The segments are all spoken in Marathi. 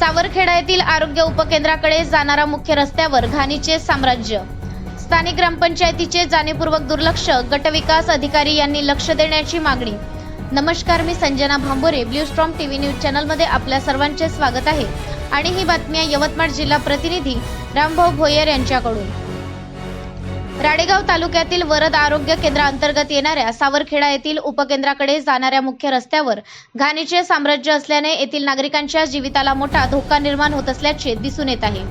सावरखेडा येथील आरोग्य उपकेंद्राकडे जाणारा मुख्य रस्त्यावर घाणीचे साम्राज्य. स्थानिक ग्रामपंचायतीचे जाणीवपूर्वक दुर्लक्ष गटविकास अधिकारी यांनी लक्ष देण्याची मागणी. नमस्कार मी Sanjana Bhambore blue storm TV news चॅनलमध्ये आपल्या सर्वांचे स्वागत आहे. आणि ही बातमी यवतमाळ जिल्हा प्रतिनिधी रामभाऊ भोयर यांच्याकडून. राडेगाव तालुक्यातील वरद आरोग्य केंद्राअंतर्गत येणाऱ्या सावरखेडा येथील उपकेंद्राकडे जाणाऱ्या मुख्य रस्त्यावर घाणीचे साम्राज्य असल्याने येथील नागरिकांच्या जीविताला मोठा धोका निर्माण होत असल्याचे दिसून येत आहे.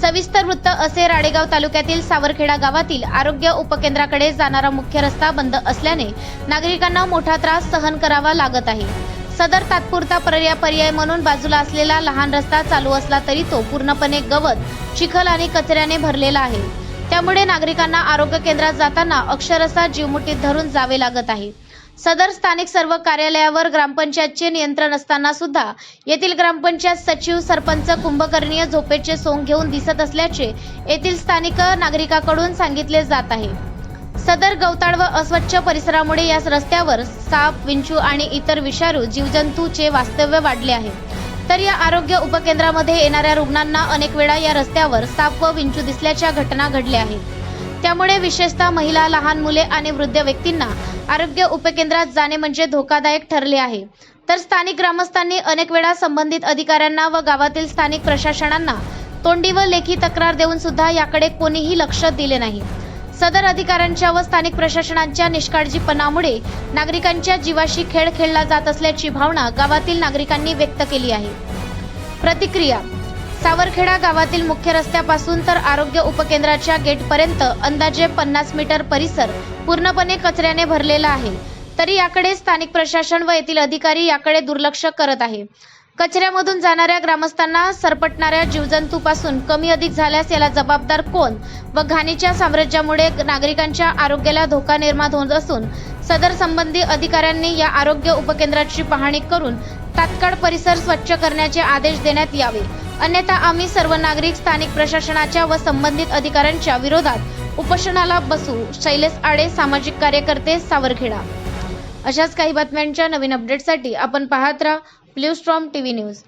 सविस्तर वृत्त असे राडेगाव तालुक्यातील सावरखेडा गावातील आरोग्य उपकेंद्राकडे जाणारा मुख्य रस्ता बंद असल्याने नागरिकांना मोठा त्रास सहन करावा लागत आहे. सदर तात्पुरता पर्याय पर्याय म्हणून बाजूला असलेला लहान रस्ता चालू असला तरी तो पूर्णपणे गवत चिखल आणि कचऱ्याने भरलेला आहे. त्यामुळे नागरिकांना आरोग्य केंद्रात जाताना अक्षरशः जीवमुठीत धरून जावे लागत आहे. सदर स्थानिक सर्व कार्यालयावर ग्रामपंचायतचे नियंत्रण असताना सुद्धा येथील ग्रामपंचायत सचिव सरपंच कुंभकर्णीय झोपेचे सोंग घेऊन दिसत असल्याचे येथील स्थानिक नागरिकाकडून सांगितले जात आहे. सदर गवताळ व अस्वच्छ परिसरामुळे या रस्त्यावर साप विंचू आणि इतर विषारू जीवजंतूचे वास्तव्य वाढले आहे. तर या आरोग्य उपकेंद्रामध्ये येणाऱ्या रुग्णांना अनेक वेळा या रस्त्यावर साप व विंचू दिसल्याच्या घटना घडल्या आहेत. त्यामुळे विशेषतः महिला लहान मुले आणि वृद्ध व्यक्तींना आरोग्य उपकेंद्रात जाणे म्हणजे धोकादायक ठरले आहे. तर स्थानिक ग्रामस्थांनी अनेक वेळा संबंधित अधिकाऱ्यांना व गावातील स्थानिक प्रशासनांना तोंडी व लेखी तक्रार देऊन सुद्धा याकडे कोणीही लक्ष दिले नाही. सदर अधिकाऱ्यांच्या व स्थानिक प्रशासनाच्या निष्काळजीपणामुळे नागरिकांच्या जीवाशी खेळ खेळला जात असल्याची भावना गावातील नागरिकांनी व्यक्त केली आहे. प्रतिक्रिया सावरखेडा गावातील मुख्य रस्त्यापासून तर आरोग्य उपकेंद्राच्या गेटपर्यंत अंदाजे पन्नास मीटर परिसर पूर्णपणे कचऱ्याने भरलेला आहे. तरी याकडे स्थानिक प्रशासन व येथील अधिकारी याकडे दुर्लक्ष करत आहे. कचऱ्यामधून जाणाऱ्या ग्रामस्थांना सरपटणाऱ्या जीवजंतूपासून कमी अधिक झाल्यास याला जबाबदार कोण? व घाणीच्या साम्राज्यामुळे नागरिकांच्या आरोग्याला धोका निर्माण होत असून सदर संबंधी अधिकाऱ्यांनी या आरोग्य उपकेंद्राची पाहणी करून तात्काळ परिसर स्वच्छ करण्याचे आदेश देण्यात यावे. अन्यथा आम्ही सर्व नागरिक स्थानिक प्रशासनाच्या व संबंधित अधिकाऱ्यांच्या विरोधात उपोषणाला बसू. शैलेश आडे सामाजिक कार्यकर्ते सावरखेडा. अशाच काही बातम्यांच्या नवीन अपडेटसाठी आपण पाहत राहा ब्ल्यू स्ट्रॉम टीव्ही न्यूज